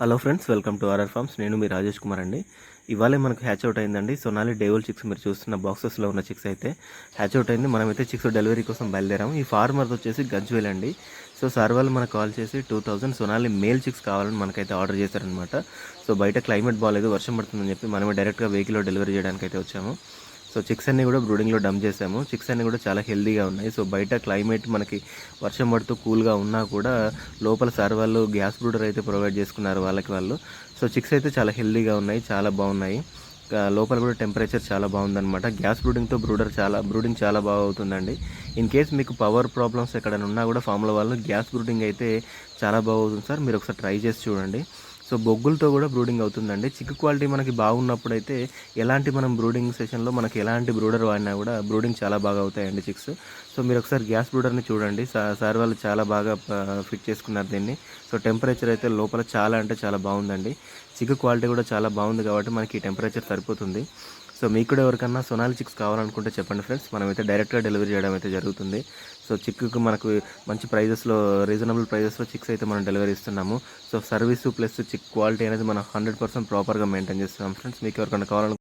Hello friends welcome to RR farms. నేను మీ రాజేష్ కుమార్ అండి. ఇవాళే మనకు హ్యాచ్ అవుట్ అయిందండి. సొనాలి డేవల్ చిక్స్ మీరు చూస్తున్న బాక్సెస్లో ఉన్న చిక్స్ అయితే హ్యాచ్ అవుట్ అయింది. మనమైతే చిక్స్ డెలివరీ కోసం బయలుదేరాము. ఈ ఫార్మర్ వచ్చేసి గజ్వేల్ అండి. సో సార్ వాళ్ళు మనకు కాల్ చేసి two thousand Sonali male chicks కావాలని మనకైతే ఆర్డర్ చేశారనమాట సో బయట క్లైమేట్ బాగాలేదు వర్షం పడుతుందని చెప్పి మనమే డైరెక్ట్గా వెహికల్లో డెలివరీ చేయడానికి అయితే వచ్చాము. సో చిక్స్ అన్ని కూడా బ్రూడింగ్లో డమ్ చేసాము. చిక్స్ అన్నీ కూడా చాలా హెల్దీగా ఉన్నాయి. సో బయట క్లైమేట్ మనకి వర్షం పడుతూ కూల్గా ఉన్నా కూడా లోపల సార్ వాళ్ళు గ్యాస్ బ్రూడర్ అయితే ప్రొవైడ్ చేసుకున్నారు వాళ్ళకి వాళ్ళు. సో చిక్స్ అయితే చాలా హెల్దీగా ఉన్నాయి చాలా బాగున్నాయి. లోపల కూడా టెంపరేచర్ చాలా బాగుందన్నమాట. గ్యాస్ బ్రూడింగ్తో బ్రూడర్ చాలా బ్రూడింగ్ చాలా బాగా అవుతుందండి. ఇన్ కేస్ మీకు పవర్ ప్రాబ్లమ్స్ ఎక్కడైనా ఉన్నా కూడా ఫామ్లో వాళ్ళు గ్యాస్ బ్రూడింగ్ అయితే చాలా బాగుంటుంది సార్ మీరు ఒకసారి ట్రై చేసి చూడండి. సో బొగ్గులతో కూడా బ్రూడింగ్ అవుతుందండి. చిక్కు క్వాలిటీ మనకి బాగున్నప్పుడు అయితే ఎలాంటి మనం బ్రూడింగ్ సెషన్లో మనకి ఎలాంటి బ్రూడర్ వాడినా కూడా బ్రూడింగ్ చాలా బాగా అవుతాయండి చిక్స్. సో మీరు ఒకసారి గ్యాస్ బ్రూడర్ని చూడండి. సార్ వాళ్ళు చాలా బాగా ఫిట్ చేసుకున్నారు దీన్ని. సో టెంపరేచర్ అయితే లోపల చాలా అంటే చాలా బాగుందండి. చిక్కు క్వాలిటీ కూడా చాలా బాగుంది కాబట్టి మనకి టెంపరేచర్ సరిపోతుంది. సో మీకు కూడా ఎవరికన్నా సొనాలి చిక్స్ కావాలనుకుంటే చెప్పండి ఫ్రెండ్స్. మనమైతే డైరెక్ట్గా డెలివరీ చేయడం అయితే జరుగుతుంది. సో చిక్కుకు మనకు మంచి ప్రైజెస్లో రీజనబుల్ ప్రైజెస్లో చిక్స్ అయితే మనం డెలివరీ ఇస్తున్నాము. So service plus chick quality అనేది మనం హండ్రెడ్ పర్సెంట్ ప్రాపర్గా మెయింటైన్ చేస్తున్నాం ఫ్రెండ్స్. మీకు ఎవరికైనా కావాలనుకుంటే